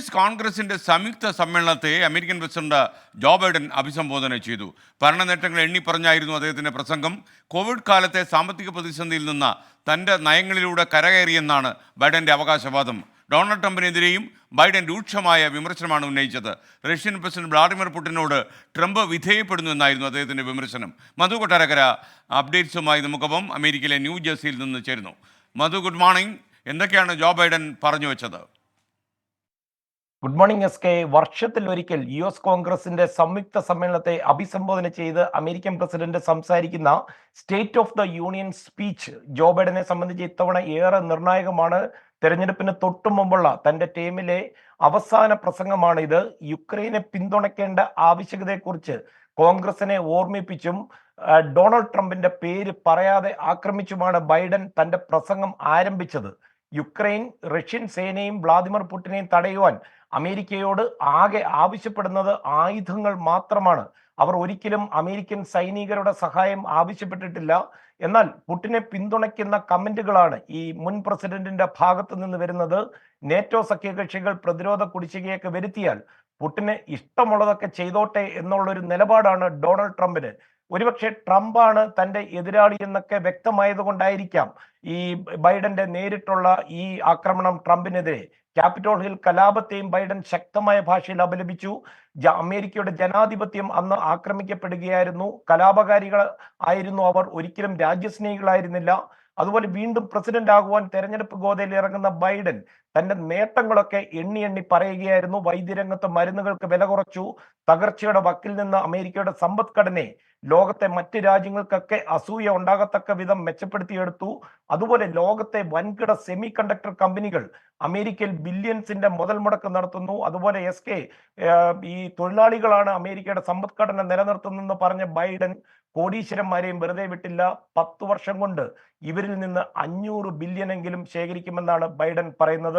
S കോൺഗ്രസിന്റെ സംയുക്ത സമ്മേളനത്തെ അമേരിക്കൻ പ്രസിഡന്റ് ജോ ബൈഡൻ അഭിസംബോധന ചെയ്തു. ഭരണ നേട്ടങ്ങൾ എണ്ണി പറഞ്ഞായിരുന്നു അദ്ദേഹത്തിന്റെ പ്രസംഗം. കോവിഡ് കാലത്തെ സാമ്പത്തിക പ്രതിസന്ധിയിൽ നിന്ന് തന്റെ നയങ്ങളിലൂടെ കരകയറിയെന്നാണ് ബൈഡന്റെ അവകാശവാദം. ഡൊണാൾഡ് ട്രംപിനെതിരെയും ബൈഡൻ രൂക്ഷമായ വിമർശനമാണ് ഉന്നയിച്ചത്. റഷ്യൻ പ്രസിഡന്റ് വ്ളാഡിമിർ പുടിനോട് ട്രംപ് വിധേയപ്പെടുന്നു എന്നായിരുന്നു അദ്ദേഹത്തിന്റെ വിമർശനം. മധു കൊട്ടാരക്കര അപ്ഡേറ്റ്സുമായി നമുക്കൊപ്പം അമേരിക്കയിലെ ന്യൂജേഴ്സിയിൽ നിന്ന് ചേരുന്നു. Madhu good morning. എന്തൊക്കെയാണ് ജോ ബൈഡൻ പറഞ്ഞു വെച്ചത്? ഗുഡ് മോർണിംഗ് എസ് കെ വർഷത്തിൽ ഒരിക്കൽ യു എസ് കോൺഗ്രസിന്റെ സംയുക്ത സമ്മേളനത്തെ അഭിസംബോധന ചെയ്ത് അമേരിക്കൻ പ്രസിഡന്റ് സംസാരിക്കുന്ന state of the union speech Joe ബൈഡനെ സംബന്ധിച്ച് ഇത്തവണ ഏറെ നിർണായകമാണ്. തെരഞ്ഞെടുപ്പിന് തൊട്ടു മുമ്പുള്ള തന്റെ ടീമിലെ അവസാന പ്രസംഗമാണ് ഇത് യുക്രൈനെ പിന്തുണയ്ക്കേണ്ട ആവശ്യകതയെക്കുറിച്ച് കോൺഗ്രസിനെ ഓർമ്മിപ്പിച്ചും ഡൊണാൾഡ് ട്രംപിന്റെ പേര് പറയാതെ ആക്രമിച്ചുമാണ് ബൈഡൻ തന്റെ പ്രസംഗം ആരംഭിച്ചത്. യുക്രൈൻ റഷ്യൻ സേനയും വ്ളാദിമിർ പുടിനെയും തടയുവാൻ അമേരിക്കയോട് ആകെ ആവശ്യപ്പെടുന്നത് ആയുധങ്ങൾ മാത്രമാണ്. അവർ ഒരിക്കലും അമേരിക്കൻ സൈനികരുടെ സഹായം ആവശ്യപ്പെട്ടിട്ടില്ല. എന്നാൽ പുട്ടിനെ പിന്തുണയ്ക്കുന്ന കമന്റുകളാണ് ഈ മുൻ പ്രസിഡന്റിന്റെ ഭാഗത്ത് നിന്ന് വരുന്നത്. നേറ്റോ സഖ്യകക്ഷികൾ പ്രതിരോധ കുടിശ്ശികയൊക്കെ വരുത്തിയാൽ പുട്ടിന് ഇഷ്ടമുള്ളതൊക്കെ ചെയ്തോട്ടെ എന്നുള്ളൊരു നിലപാടാണ് ഡൊണാൾഡ് ട്രംപിന്. ഒരുപക്ഷെ ട്രംപാണ് തന്റെ എതിരാളി എന്നൊക്കെ വ്യക്തമായത് കൊണ്ടായിരിക്കാം ഈ ബൈഡന്റെ നേരിട്ടുള്ള ഈ ആക്രമണം ട്രംപിനെതിരെ. ക്യാപിറ്റോൾ ഹിൽ കലാപത്തെയും ബൈഡൻ ശക്തമായ ഭാഷയിൽ അപലപിച്ചു. അമേരിക്കയുടെ ജനാധിപത്യം അന്ന് ആക്രമിക്കപ്പെടുകയായിരുന്നു. കലാപകാരികൾ ആയിരുന്നു അവർ. ഒരിക്കലും രാജ്യസ്നേഹികളായിരുന്നില്ല. അതുപോലെ വീണ്ടും പ്രസിഡന്റ് ആകുവാൻ തെരഞ്ഞെടുപ്പ് ഗോതയിൽ ഇറങ്ങുന്ന ബൈഡൻ തന്റെ നേട്ടങ്ങളൊക്കെ എണ്ണി എണ്ണി പറയുകയായിരുന്നു. വൈദ്യരംഗത്ത് മരുന്നുകൾക്ക് വില കുറച്ചു. തകർച്ചയുടെ വക്കിൽ നിന്ന് അമേരിക്കയുടെ സമ്പദ്ഘടനയെ ലോകത്തെ മറ്റ് രാജ്യങ്ങൾക്കൊക്കെ അസൂയ ഉണ്ടാകത്തക്ക വിധം മെച്ചപ്പെടുത്തിയെടുത്തു. അതുപോലെ ലോകത്തെ വൻകിട സെമി കണ്ടക്ടർ കമ്പനികൾ അമേരിക്കയിൽ ബില്യൺസിന്റെ മുതൽ മുടക്ക് നടത്തുന്നു. അതുപോലെ എസ് കെ ഈ തൊഴിലാളികളാണ് അമേരിക്കയുടെ സമ്പദ്ഘടന നിലനിർത്തുന്നതെന്ന് പറഞ്ഞ ബൈഡൻ കോടീശ്വരന്മാരെയും വെറുതെ വിട്ടില്ല. പത്തു വർഷം കൊണ്ട് ഇവരിൽ നിന്ന് അഞ്ഞൂറ് ബില്യണെങ്കിലും ശേഖരിക്കുമെന്നാണ് ബൈഡൻ